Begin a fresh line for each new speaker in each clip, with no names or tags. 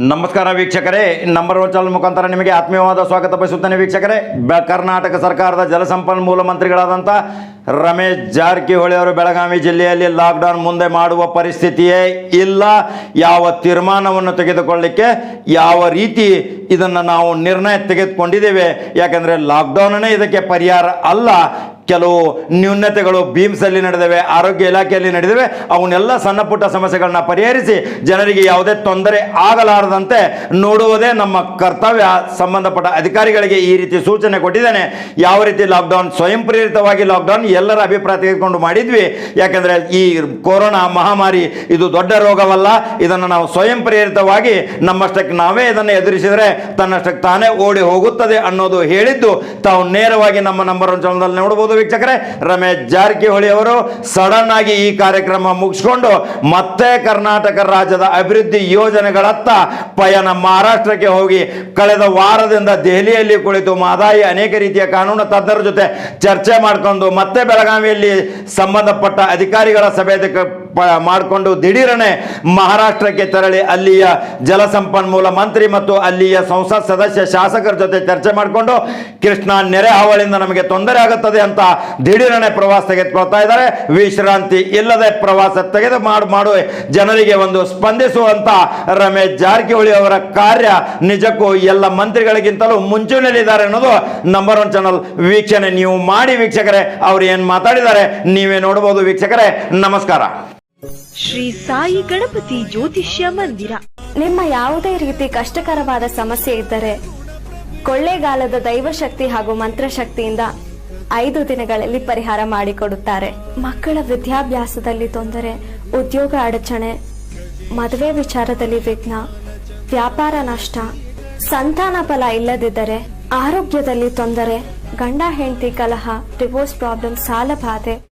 ನಮಸ್ಕಾರ ವೀಕ್ಷಕರೇ, number one channel ಮುಖಾಂತರ ನಿಮಗೆ ಆತ್ಮೀಯವಾದ ಸ್ವಾಗತ ಬಯಸುತ್ತೇನೆ ವೀಕ್ಷಕರೇ. ಕರ್ನಾಟಕ ಸರ್ಕಾರದ ಜಲಸಂಪನ್ಮೂಲ ಮಂತ್ರಿಗಳಾದಂಥ ರಮೇಶ್ ಜಾರಕಿಹೊಳಿ ಅವರು ಬೆಳಗಾವಿ ಜಿಲ್ಲೆಯಲ್ಲಿ ಲಾಕ್ಡೌನ್ ಮುಂದೆ ಮಾಡುವ ಪರಿಸ್ಥಿತಿಯೇ ಇಲ್ಲ. ಯಾವ ತೀರ್ಮಾನವನ್ನು ತೆಗೆದುಕೊಳ್ಳಿಕ್ಕೆ ಯಾವ ರೀತಿ ಇದನ್ನು ನಾವು ನಿರ್ಣಯ ತೆಗೆದುಕೊಂಡಿದ್ದೇವೆ? ಯಾಕಂದರೆ ಲಾಕ್ಡೌನೇ ಇದಕ್ಕೆ ಪರಿಹಾರ ಅಲ್ಲ. ಕೆಲವು ನ್ಯೂನತೆಗಳು ಬೀಮ್ಸಲ್ಲಿ ನಡೆದಿವೆ, ಆರೋಗ್ಯ ಇಲಾಖೆಯಲ್ಲಿ ನಡೆದಿವೆ. ಅವನ್ನೆಲ್ಲ ಸಣ್ಣ ಪುಟ್ಟ ಸಮಸ್ಯೆಗಳನ್ನ ಪರಿಹರಿಸಿ ಜನರಿಗೆ ಯಾವುದೇ ತೊಂದರೆ ಆಗಲಾರದಂತೆ ನೋಡುವುದೇ ನಮ್ಮ ಕರ್ತವ್ಯ. ಸಂಬಂಧಪಟ್ಟ ಅಧಿಕಾರಿಗಳಿಗೆ ಈ ರೀತಿ ಸೂಚನೆ ಕೊಟ್ಟಿದ್ದೇನೆ. ಯಾವ ರೀತಿ ಲಾಕ್ಡೌನ್ ಸ್ವಯಂ ಪ್ರೇರಿತವಾಗಿ ಲಾಕ್ಡೌನ್ ಎಲ್ಲರ ಅಭಿಪ್ರಾಯ ತೆಗೆದುಕೊಂಡು ಮಾಡಿದ್ವಿ. ಯಾಕಂದರೆ ಈ ಕೊರೋನಾ ಮಹಾಮಾರಿ ಇದು ದೊಡ್ಡ ರೋಗವಲ್ಲ. ಇದನ್ನು ನಾವು ಸ್ವಯಂ ಪ್ರೇರಿತವಾಗಿ ನಮ್ಮಷ್ಟಕ್ಕೆ ನಾವೇ ಇದನ್ನು ಎದುರಿಸಿದರೆ ತನ್ನಷ್ಟಕ್ಕೆ ತಾನೇ ಓಡಿ ಹೋಗುತ್ತದೆ ಅನ್ನೋದು ಹೇಳಿದ್ದು. ತಾವು ನೇರವಾಗಿ ನಮ್ಮ ನಂಬರ್ ಒನ್ ಚಾನಲ್ನಲ್ಲಿ ನೋಡಬಹುದು ವೀಕ್ಷಕರೇ, ರಮೇಶ್ ಜಾರಕಿಹೊಳಿ ಅವರು ಸಡನ್ ಆಗಿ ಈ ಕಾರ್ಯಕ್ರಮ ಮುಗಿಸ್ಕೊಂಡು ಮತ್ತೆ ಕರ್ನಾಟಕ ರಾಜ್ಯದ ಅಭಿವೃದ್ಧಿ ಯೋಜನೆಗಳತ್ತ ಪಯಣ ಮಹಾರಾಷ್ಟ್ರಕ್ಕೆ ಹೋಗಿ ಕಳೆದ ವಾರದಿಂದ ದೆಹಲಿಯಲ್ಲಿ ಕುಳಿತು ಮಾದಾಯಿ ಅನೇಕ ರೀತಿಯ ಕಾನೂನು ತಜ್ಞರ ಜೊತೆ ಚರ್ಚೆ ಮಾಡಿಕೊಂಡು ಮತ್ತೆ ಬೆಳಗಾವಿಯಲ್ಲಿ ಸಂಬಂಧಪಟ್ಟ ಅಧಿಕಾರಿಗಳ ಸಭೆ ಮಾಡಿಕೊಂಡು ದಿಢೀರನೆ ಮಹಾರಾಷ್ಟ್ರಕ್ಕೆ ತೆರಳಿ ಅಲ್ಲಿಯ ಜಲಸಂಪನ್ಮೂಲ ಮಂತ್ರಿ ಮತ್ತು ಅಲ್ಲಿಯ ಸಂಸತ್ ಸದಸ್ಯ ಶಾಸಕರ ಜೊತೆ ಚರ್ಚೆ ಮಾಡಿಕೊಂಡು ಕೃಷ್ಣ ನೆರೆ ಹಾವಳಿಯಿಂದ ನಮಗೆ ತೊಂದರೆ ಆಗುತ್ತದೆ ಅಂತ ದಿಢೀರನೆ ಪ್ರವಾಸ ತೆಗೆದುಕೊಳ್ತಾ ಇದ್ದಾರೆ. ವಿಶ್ರಾಂತಿ ಇಲ್ಲದೆ ಪ್ರವಾಸ ತೆಗೆದು ಮಾಡು, ಮಾಡುವ. ಜನರಿಗೆ ಒಂದು ಸ್ಪಂದಿಸುವಂತ ರಮೇಶ್ ಜಾರಕಿಹೊಳಿ ಅವರ ಕಾರ್ಯ ನಿಜಕ್ಕೂ ಎಲ್ಲ ಮಂತ್ರಿಗಳಿಗಿಂತಲೂ ಮುಂಚೂಣಿಯಲ್ಲಿದ್ದಾರೆ ಅನ್ನೋದು ನಂಬರ್ ಒನ್ ಚಾನಲ್ ವೀಕ್ಷಣೆ. ನೀವು ಮಾಡಿ ವೀಕ್ಷಕರೇ, ಅವ್ರು ಏನು ಮಾತಾಡಿದ್ದಾರೆ, ನೀವೇ ನೋಡಬಹುದು ವೀಕ್ಷಕರೇ. ನಮಸ್ಕಾರ.
ಶ್ರೀ ಸಾಯಿ ಗಣಪತಿ ಜ್ಯೋತಿಷ್ಯ ಮಂದಿರ.
ನಿಮ್ಮ ಯಾವುದೇ ರೀತಿ ಕಷ್ಟಕರವಾದ ಸಮಸ್ಯೆ ಇದ್ದರೆ, ಕೊಳ್ಳೇಗಾಲದ ದೈವಶಕ್ತಿ ಹಾಗೂ ಮಂತ್ರಶಕ್ತಿಯಿಂದ ಐದು ದಿನಗಳಲ್ಲಿ ಪರಿಹಾರ ಮಾಡಿಕೊಡುತ್ತಾರೆ. ಮಕ್ಕಳ ವಿದ್ಯಾಭ್ಯಾಸದಲ್ಲಿ ತೊಂದರೆ, ಉದ್ಯೋಗ ಅಡಚಣೆ, ಮದುವೆ ವಿಚಾರದಲ್ಲಿ ವಿಘ್ನ, ವ್ಯಾಪಾರ ನಷ್ಟ, ಸಂತಾನ ಫಲ ಇಲ್ಲದಿದ್ದರೆ, ಆರೋಗ್ಯದಲ್ಲಿ ತೊಂದರೆ, ಗಂಡ ಹೆಂಡತಿ ಕಲಹ ಡಿವೋರ್ಸ್ ಪ್ರಾಬ್ಲಮ್ ಸಾಲ ಬಾಧೆ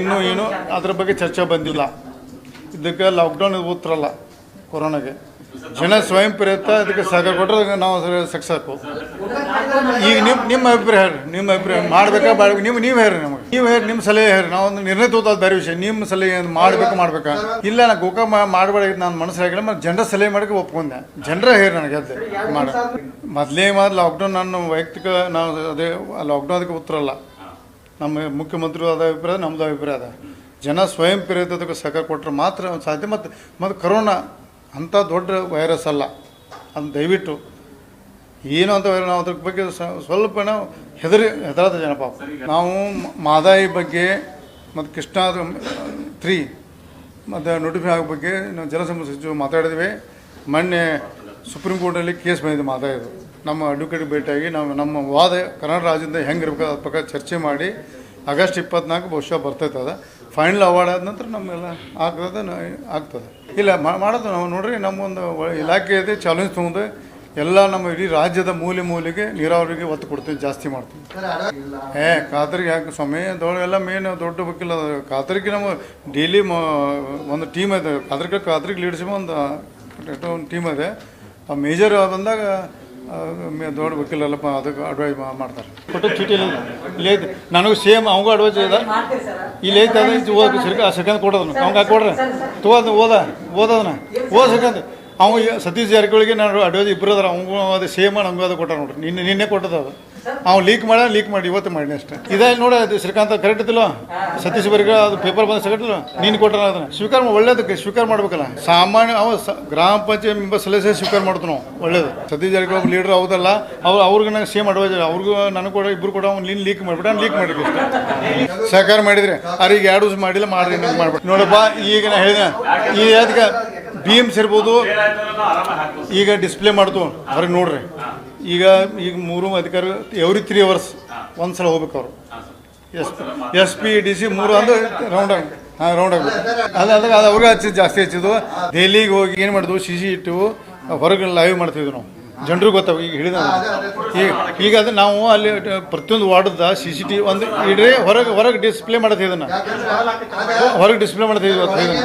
ಇನ್ನೂ ಏನು ಅದ್ರ ಬಗ್ಗೆ ಚರ್ಚೆ ಬಂದಿಲ್ಲ. ಇದಕ್ಕೆ ಲಾಕ್ಡೌನ್ ಉತ್ತರಲ್ಲ ಕೊರೋನಾಗೆ. ಜನ ಸ್ವಯಂ ಪ್ರೇರಿತ ಅದಕ್ಕೆ ಸಹಕಾರ ಕೊಟ್ಟರೆ ನಾವು ಸಕ್ಸಸ್ ಈಗ ನಿಮ್ಮ ನಿಮ್ಮ ಅಭಿಪ್ರಾಯ ಹೇಳ್ರಿ, ನಿಮ್ಮ ಅಭಿಪ್ರಾಯ ಮಾಡ್ಬೇಕಾ ಮಾಡ್ಬೇಕು ನಿಮ್ಮ ನೀವು ಹೇಳ್ರಿ ನಮಗೆ. ನೀವು ಹೇಳಿ ನಿಮ್ಮ ಸಲಹೆ ಹೇಳ್ರಿ, ನಾವು ಒಂದು ನಿರ್ಣಯ ತಗೋದು ಬೇರೆ ವಿಷಯ, ನಿಮ್ಮ ಸಲಹೆ ಮಾಡ್ಬೇಕು, ಮಾಡ್ಬೇಕಾ? ಇಲ್ಲ ನಾನು ಗೋಕ ಮಾಡಬೇಡ, ನಾನು ಮನಸ್ಸಾಗಿಲ್ಲ ಮತ್ತು ಜನರ ಸಲಹೆ ಮಾಡಕ್ಕೆ ಒಪ್ಕೊಂಡೆ. ಜನರ ಹೇಳಿ ನನಗೆ ಅದೇ ಮಾಡ. ಮೊದಲೇ ಮಾತು ಲಾಕ್ಡೌನ್ ನಾನು ವೈಯಕ್ತಿಕ, ನಾವು ಅದೇ ಲಾಕ್ಡೌನ್ ಅದಕ್ಕೆ ಉತ್ತರ ಅಲ್ಲ. ನಮ್ಮ ಮುಖ್ಯಮಂತ್ರಿ ಅದ ಅಭಿಪ್ರಾಯ ನಮ್ಮದು ಅಭಿಪ್ರಾಯ ಅದ. ಜನ ಸ್ವಯಂ ಪ್ರೇರಿತಕ್ಕೆ ಸಹಕಾರ ಕೊಟ್ಟರೆ ಮಾತ್ರ ಸಾಧ್ಯ. ಮತ್ತು ಮತ್ತು ಕರೋನಾ ಅಂಥ ದೊಡ್ಡ ವೈರಸ್ ಅಲ್ಲ. ಅದು ದಯವಿಟ್ಟು ಏನು ಅಂತ ನಾವು ಅದ್ರ ಬಗ್ಗೆ ಸ್ವಲ್ಪ ನಾವು ಹೆದರಿ, ಹೆದರಾದ ಜನ ಪಾಪ. ನಾವು ಮಾದಾಯಿ ಬಗ್ಗೆ, ಮತ್ತು ಕೃಷ್ಣ ತ್ರೀ, ಮತ್ತು ನೋಟಿಫೈ ಆಗೋ ಬಗ್ಗೆ ನಾವು ಜಲಸಂಪನ್ಮೂಲ ಸಚಿವರು ಮಾತಾಡಿದ್ವಿ. ಮೊನ್ನೆ ಸುಪ್ರೀಂ ಕೋರ್ಟಲ್ಲಿ ಕೇಸ್ ಬಂದಿದೆ ಮಾತಾಡಿದ್ದು ನಮ್ಮ ಅಡ್ವೊಕೇಟ್ ಭೇಟಿಯಾಗಿ ನಾವು ನಮ್ಮ ವಾದ ಕರ್ನಾಟಕ ರಾಜ್ಯದಿಂದ ಹೆಂಗೆ ಅದ್ರ ಪ್ರಕಾರ ಚರ್ಚೆ ಮಾಡಿ ಆಗಸ್ಟ್ ಇಪ್ಪತ್ನಾಲ್ಕು ಬಹುಶಃ ಬರ್ತೈತೆ ಅದು. ಫೈನಲ್ ಅವಾರ್ಡ್ ಆದ ನಂತರ ನಮ್ಮೆಲ್ಲ ಆಗ್ತದೆ ಆಗ್ತದೆ. ಇಲ್ಲ ಮಾಡೋದು ನಾವು ನೋಡ್ರಿ, ನಮ್ಮೊಂದು ಇಲಾಖೆ ಇದೆ ಚಾಲೆಂಜ್ ತೊಗೊಂಡು ಎಲ್ಲ ನಮ್ಮ ಇಡೀ ರಾಜ್ಯದ ಮೂಲೆ ಮೂಲೆಗೆ ನೀರಾವರಿಗೆ ಒತ್ತು ಕೊಡ್ತೀವಿ, ಜಾಸ್ತಿ ಮಾಡ್ತೀವಿ. ಏ, ಖಾತರಿಗೆ ಹಾಕಿ ಸಮಯ ದೊಡ್ಡ ಎಲ್ಲ ಮೇನ್ ದೊಡ್ಡ ಬಕ್ಕಿಲ್ಲ. ಖಾತರಿಗೆ ನಮ್ಮ ಡೈಲಿ ಒಂದು ಟೀಮ್ ಇದೆ. ಖಾತರಿಗೆ ಖಾತರಿಗೆ ಲೀಡರ್ಶಿಪ್ ಒಂದು ಟೀಮ್ ಇದೆ. ಆ ಮೇಜರ್ ಬಂದಾಗ ದೊಡ್ಡ ವಕೀಲರಲ್ಲಪ್ಪ ಅದಕ್ಕೆ ಅಡ್ವೈಸ್ ಮಾಡ್ತಾರೆ. ಕೊಟ್ಟು ಚೀಟಿ ಇಲ್ಲ. ನನಗೂ ಸೇಮ್ ಅವಂಗೂ ಅಡ್ವೈಸ್ ಇದೆ. ಇಲ್ಲಿ ಐತೆ ಓದಕ್ಕೆ ಓದ ಸರ್ಕ ಸೆಕೆಂಡ್ ಕೊಡೋದನ್ನು ಅವಂಗೆ ಹಾಕಿ ಕೊಡ್ರಿ ತಗೋದ ಓದ ಓದೋದನ್ನ ಓದ ಸೆಕೆಂಡ್ ಅವ ಸತೀಶ್ ಜಾರಕಿಹೊಳಿಗೆ ನಾನು ಅಡ್ವೈಸ್ ಇಬ್ಬರು ಅದಾರ. ಅವ್ಗೂ ಅದು ಸೇಮ್ ನಮಗೂ ಅದು ಕೊಟ್ಟಾರ ನೋಡ್ರಿ. ನಿನ್ನೆ ನಿನ್ನೆ ಕೊಟ್ಟದ ಅದು. ಅವ್ನು ಲೀಕ್ ಮಾಡ ಲೀಕ್ ಮಾಡಿ, ಇವತ್ತು ಮಾಡಿ ಅಷ್ಟೇ. ಇದೇ ನೋಡ, ಅದು ಶ್ರೀಕಾಂತ್ ಕರೆಕ್ಟ್ ಇತ್ತಿಲ್ಲ ಸತೀಶ್ ಬರ್ಗ ಅದು ಪೇಪರ್ ಬಂದ ಸೆಕೆಂಡ್ ನೀನು ಕೊಟ್ಟರ ಅದನ್ನ. ಸ್ವೀಕಾರ ಒಳ್ಳೇದಕ್ಕೆ ಸ್ವೀಕಾರ ಮಾಡ್ಬೇಕಲ್ಲ. ಸಾಮಾನ್ಯ ಅವ ಗ್ರಾಮ ಪಂಚಾಯತ್ ಮೆಂಬರ್ ಸಲಹೆ ಸ್ವೀಕಾರ ಮಾಡ್ತು ನಾವು ಒಳ್ಳೇದು. ಸತೀಶ್ ಜಾರಕಿಹೊಳಿ ಲೀಡರ್ ಹೌದಲ್ಲ, ಅವ್ರು ಅವ್ರಿಗೆ ನಂಗೆ ಸೇಮ್ ಅಡ್ವೈಸ್ ಅವ್ರಿಗೂ ನನಗೆ ಕೂಡ ಇಬ್ರು ಕೂಡ ಅವ್ನು ನೀನು ಲೀಕ್ ಮಾಡ್ಬಿಟ್ಟು, ನಾನು ಲೀಕ್ ಮಾಡಿದ್ವಿ ಅಷ್ಟೇ. ಸಹಕಾರ ಮಾಡಿದ್ರೆ. ಅವ್ರಿಗೆ ಎರಡು ಮಾಡಿಲ್ಲ ಮಾಡಿದ್ರೆ ಮಾಡ್ಬಿಟ್ಟು. ನೋಡಪ್ಪ, ಈಗ ನಾ ಹೇಳಿದೆ. ಈ ಅದಕ್ಕೆ ಬೀಮ್ಸ್ ಇರ್ಬೋದು. ಈಗ ಡಿಸ್ಪ್ಲೇ ಮಾಡ್ತು. ಅವ್ರಿಗೆ ನೋಡ್ರಿ. ಈಗ ಈಗ ಮೂರು ಅಧಿಕಾರಿ ಎವ್ರಿ ತ್ರೀ ಅವರ್ಸ್ ಒಂದು ಸಲ ಹೋಗ್ಬೇಕು ಅವರು S S P D C ಮೂರು ಅಂದ್ರೆ ರೌಂಡ್ ಆಗಿ ಹಾಂ ರೌಂಡ್ ಆಗಬೇಕು ಅದು ಅದಾಗ ಅದು ಅವ್ರಿಗೆ ಹಚ್ಚಿದ್ದು ಜಾಸ್ತಿ ಹಚ್ಚಿದ್ದು. ದೆಹಲಿಗೆ ಹೋಗಿ ಏನು ಮಾಡಿದ್ವು? ಸಿ ಸಿ ಇಟ್ಟು ಹೊರಗೆ ಲೈವ್ ಮಾಡ್ತಿದ್ವಿ ನಾವು. ಜನರಿಗೆ ಗೊತ್ತಾಗ ಈಗ ಹಿಡಿದ ಈಗ ಈಗ ಅದು ನಾವು ಅಲ್ಲಿ ಪ್ರತಿಯೊಂದು ವಾರ್ಡ್ದ ಸಿ ಸಿ ಟಿ ಒಂದು ಇಡ್ರಿ ಹೊರಗೆ ಹೊರಗೆ ಡಿಸ್ಪ್ಲೇ ಮಾಡೋದು ಇದನ್ನು. ಹೊರಗೆ ಡಿಸ್ಪ್ಲೇ ಮಾಡ್ತೀವಿ ಇವತ್ತು ಇದನ್ನು.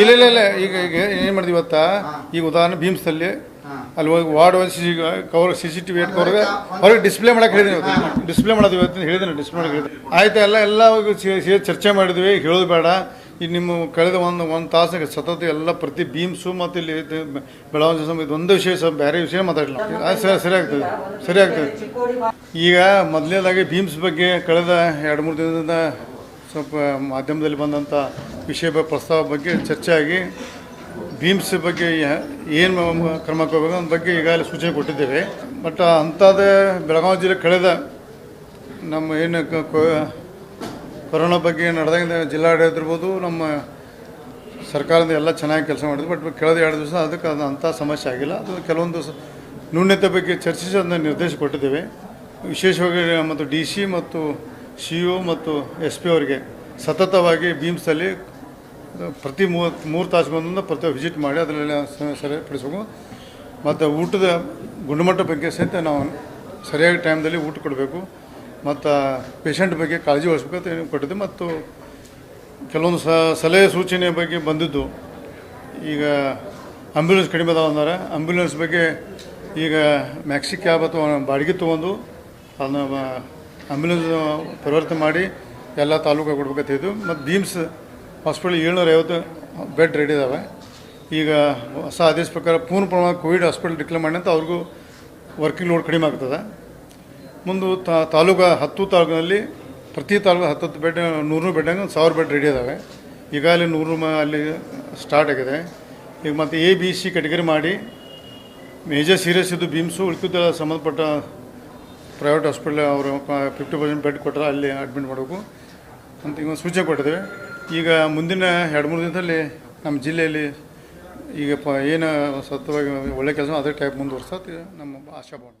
ಇಲ್ಲ ಇಲ್ಲ ಇಲ್ಲ ಈಗ ಈಗ ಏನು ಮಾಡಿದ್ವಿ ಇವತ್ತ ಈಗ ಉದಾಹರಣೆ ಭೀಮ್ಸಲ್ಲಿ ಅಲ್ಲಿ ಹೋಗಿ ವಾರ್ಡ್ ಒಂದು C cover C C T V ಕವರ್ಗೆ ಹೊರಗೆ ಡಿಸ್ಪ್ಲೇ ಮಾಡಕ್ಕೆ ಹೇಳಿದ್ದೀನಿ ಇವತ್ತು. ಡಿಸ್ಪ್ಲೇ ಮಾಡೋದು ಇವತ್ತು ಹೇಳಿದ್ದೀನಿ ಡಿಸ್ಪ್ಲೇ ಮಾಡಿ ಹೇಳಿದ್ದೀನಿ ಆಯ್ತು ಎಲ್ಲ ಎಲ್ಲ ಸೇ- ಚರ್ಚೆ ಮಾಡಿದ್ವಿ ಹೇಳೋದು ಬೇಡ. ಈಗ ನಿಮ್ಮ ಕಳೆದ ಒಂದು ಒಂದು ತಾಸಿಗೆ ಸತತ ಎಲ್ಲ ಪ್ರತಿ ಬೀಮ್ಸು ಮತ್ತು ಇಲ್ಲಿ ಬೆಳವಣಿಗೆ ಬೆಳಗಾವಿ ಸಮ ಇದು ಒಂದು ವಿಷಯ ಸ್ವಲ್ಪ ಬೇರೆ ವಿಷಯ ಮಾತಾಡಲಿಲ್ಲ. ಅದು ಸರಿ ಸರಿ ಆಗ್ತದೆ ಸರಿ ಆಗ್ತದೆ. ಈಗ ಮೊದಲನೇದಾಗಿ ಬೀಮ್ಸ್ ಬಗ್ಗೆ ಕಳೆದ ಎರಡು ಮೂರು ದಿನದಿಂದ ಸ್ವಲ್ಪ ಮಾಧ್ಯಮದಲ್ಲಿ ಬಂದಂಥ ವಿಷಯ ಪ್ರಸ್ತಾವ ಬಗ್ಗೆ ಚರ್ಚೆ ಆಗಿ ಬೀಮ್ಸ್ ಬಗ್ಗೆ ಏನು ಕ್ರಮ ಕೊಡಬೇಕು ಅನ್ನೋ ಬಗ್ಗೆ ಈಗಾಗಲೇ ಸೂಚನೆ ಕೊಟ್ಟಿದ್ದೇವೆ. ಬಟ್ ಅಂಥದ್ದೇ ಬೆಳಗಾವಿ ಜಿಲ್ಲೆ ಕಳೆದ ನಮ್ಮ ಏನು ಕೊರೋನಾ ಬಗ್ಗೆ ನಡೆದಂಗೆ ಜಿಲ್ಲಾಡಳಿತ ಇರ್ಬೋದು ನಮ್ಮ ಸರ್ಕಾರದ ಎಲ್ಲ ಚೆನ್ನಾಗಿ ಕೆಲಸ ಮಾಡಿದ್ರು, ಬಟ್ ಕಳೆದ ಎರಡು ದಿವಸ ಅದಕ್ಕೆ ಅದು ಅಂಥ ಸಮಸ್ಯೆ ಆಗಿಲ್ಲ. ಅದು ಕೆಲವೊಂದು ನ್ಯೂನ್ಯತೆ ಬಗ್ಗೆ ಚರ್ಚಿಸಿ ಅದನ್ನ ನಿರ್ದೇಶ ಕೊಟ್ಟಿದ್ದೇವೆ. ವಿಶೇಷವಾಗಿ ಮತ್ತು ಡಿ ಸಿ ಮತ್ತು ಸಿ ಒ ಮತ್ತು ಎಸ್ ಪಿ ಅವರಿಗೆ ಸತತವಾಗಿ ಬೀಮ್ಸಲ್ಲಿ ಪ್ರತಿ ಮೂವತ್ತು, ಮೂರು ತಾಸುಗೊಂದು ಪ್ರತಿ ವಿಸಿಟ್ ಮಾಡಿ ಅದರಲ್ಲಿ ಸರಿಪಡಿಸಬೇಕು. ಮತ್ತು ಊಟದ ಗುಣಮಟ್ಟ ಬಗ್ಗೆ ಸಹಿತ ನಾವು ಸರಿಯಾಗಿ ಟೈಮ್ದಲ್ಲಿ ಊಟ ಕೊಡಬೇಕು. ಮತ್ತು ಪೇಷಂಟ್ ಬಗ್ಗೆ ಕಾಳಜಿ ವಹಿಸ್ಬೇಕಂತ ಏನು ಕೊಟ್ಟಿದ್ದೆ. ಮತ್ತು ಕೆಲವೊಂದು ಸಲಹೆ ಸೂಚನೆ ಬಗ್ಗೆ ಬಂದಿದ್ದು. ಈಗ ಆಂಬ್ಯುಲೆನ್ಸ್ ಕಡಿಮೆ ಅದಾವ ಅಂದ್ರೆ. ಆಂಬ್ಯುಲೆನ್ಸ್ ಬಗ್ಗೆ ಈಗ ಮ್ಯಾಕ್ಸಿ ಕ್ಯಾಬ್ ಅಥವಾ ಬಾಡಿಗೆ ತೊಗೊಂಡು ಅದನ್ನ ಆಂಬ್ಯುಲೆನ್ಸ್ ಪರಿವರ್ತನೆ ಮಾಡಿ ಎಲ್ಲ ತಾಲೂಕು ಕೊಡ್ಬೇಕಂತ ಇದ್ದು ಮತ್ತು ಬೀಮ್ಸ್ ಹಾಸ್ಪಿಟಲ್ ಏಳ್ನೂರ ಐವತ್ತು ಬೆಡ್ ರೆಡಿ ಇದಾವೆ. ಈಗ ಹೊಸ ಆದೇಶ ಪ್ರಕಾರ ಪೂರ್ಣ ಪ್ರಮಾಣ ಕೋವಿಡ್ ಹಾಸ್ಪಿಟಲ್ ಡಿಕ್ಲೇರ್ ಮಾಡಿ ಅಂತ ಅವ್ರಿಗೂ ವರ್ಕಿಂಗ್ ಲೋಡ್ ಕಡಿಮೆ ಆಗ್ತದೆ. ಮುಂದೆ ತಾಲೂಕು ಹತ್ತು ತಾಲೂಕಿನಲ್ಲಿ ಪ್ರತಿ ತಾಲೂಕು ಹತ್ತತ್ತು ಬೆಡ್ ನೂರು ಬೆಡ್ ಒಂದು ಸಾವಿರ ಬೆಡ್ ರೆಡಿ ಇದ್ದಾವೆ ಈಗಾಗಲೇ ನೂರು ಮ, ಅಲ್ಲಿ ಸ್ಟಾರ್ಟ್ ಆಗಿದೆ. ಈಗ ಮತ್ತು ಎ ಬಿ ಸಿ ಕೆಟಗರಿ ಮಾಡಿ ಮೇಜರ್ ಸೀರಿಯಸ್ ಇದ್ದು ಬೀಮ್ಸು ಉಳ್ಕಿದ ಸಂಬಂಧಪಟ್ಟ ಪ್ರೈವೇಟ್ ಹಾಸ್ಪಿಟ್ಲ್ ಅವರು ಫಿಫ್ಟಿ ಪರ್ಸೆಂಟ್ ಬೆಡ್ ಕೊಟ್ಟರೆ ಅಲ್ಲಿ ಅಡ್ಮಿಟ್ ಮಾಡಬೇಕು ಅಂತ ಈಗ ಒಂದು ಸೂಚನೆ ಕೊಟ್ಟಿದ್ದೇವೆ. ಈಗ ಮುಂದಿನ ಎರಡು, ಮೂರು ದಿನದಲ್ಲಿ ನಮ್ಮ ಜಿಲ್ಲೆಯಲ್ಲಿ ಈಗ ಏನು ಸತ್ವವಾಗಿ ಒಳ್ಳೆ ಕೆಲಸ, ಅದೇ ಟೈಪ್ ಮುಂದುವರ್ಸತ್ತೆ ನಮ್ಮ ಆಶಾಭಾವನೆ.